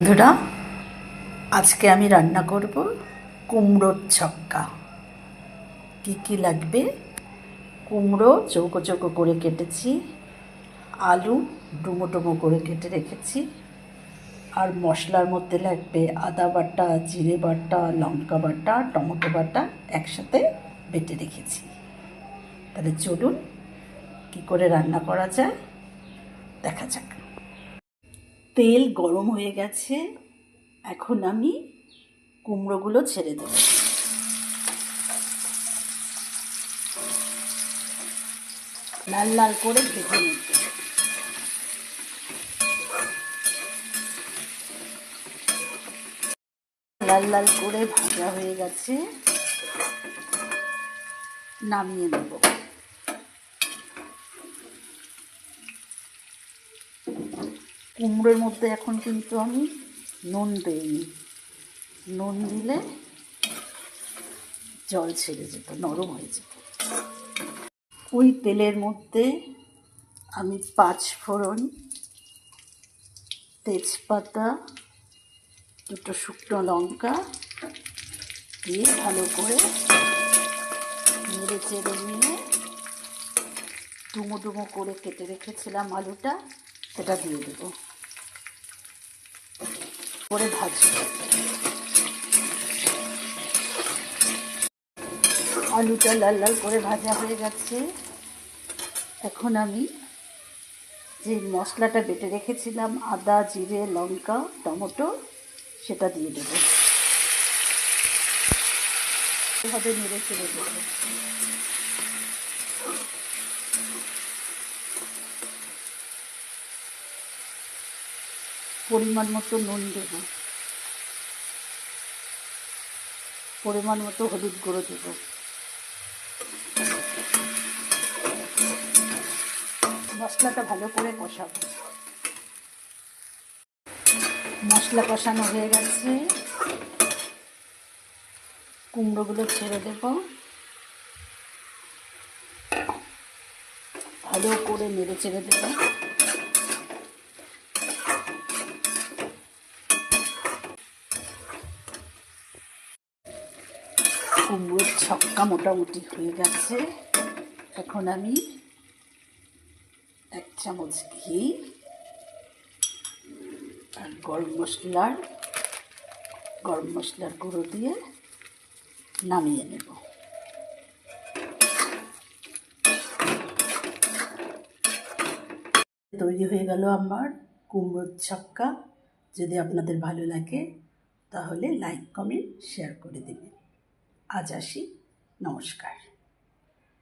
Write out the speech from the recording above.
বন্ধুরা, আজকে আমি রান্না করব কুমড়োর ছক্কা। কী কী লাগবে? কুমড়ো চৌকো চৌকো করে কেটেছি, আলু ডুমো ডুমো করে কেটে রেখেছি, আর মশলার মধ্যে লাগবে আদা বাটা, জিরে বাটা, লঙ্কা বাটা, টমেটো বাটা একসাথে বেটে রেখেছি। তাহলে চলুন কী করে রান্না করা যায়, দেখা যাক। তেল গরম হয়ে গেছে, এখন আমি কুমড়োগুলো ছেড়ে দেব। লাল লাল করে ভেজে নিতে লাল লাল করে ভাজা হয়ে গেছে, নামিয়ে নেব। কুমড়োর মধ্যে এখন কিন্তু আমি নুন দিইনি নুন দিলে জল ছেড়ে যেত, নরম হয়ে যেত। ওই তেলের মধ্যে আমি পাঁচ ফোড়ন, তেজপাতা, দুটো শুকনো লঙ্কা দিয়ে ভালো করে নেড়ে চেড়ে নিয়ে ডুমো ডুমো করে কেটে রেখেছিলাম আলুটা, সেটা দিয়ে দেবো। করে ভাজবো আলুটা লাল লাল করে ভাজা হয়ে গেছে। এখন আমি যে মশলাটা বেটে রেখেছিলাম, আদা, জিরে, লঙ্কা, টমেটো, সেটা দিয়ে দেবো। এভাবে নেড়ে চেড়ে দেবো। পরিমাণ মতো নুন দেব। পরিমাণ মতো হলুদ গুঁড়ো দেব। মশলাটা ভালো করে কষাবো। মশলা কষানো হয়ে গেছে। কুমড়োগুলো ছেড়ে দেব। ভালো করে নেড়ে ছেড়ে দেবো। কুমড়োর ছক্কা মোটামুটি হয়ে গেছে। এখন আমি এক চামচ ঘি আর গরম মশলার গরম মশলার গুঁড়ো দিয়ে নামিয়ে নেব। তৈরি হয়ে গেল আমার কুমড়োর ছক্কা। যদি আপনাদের ভালো লাগে, তাহলে লাইক কমেন্ট শেয়ার করে দেবেন। আজ আসি। নমস্কার।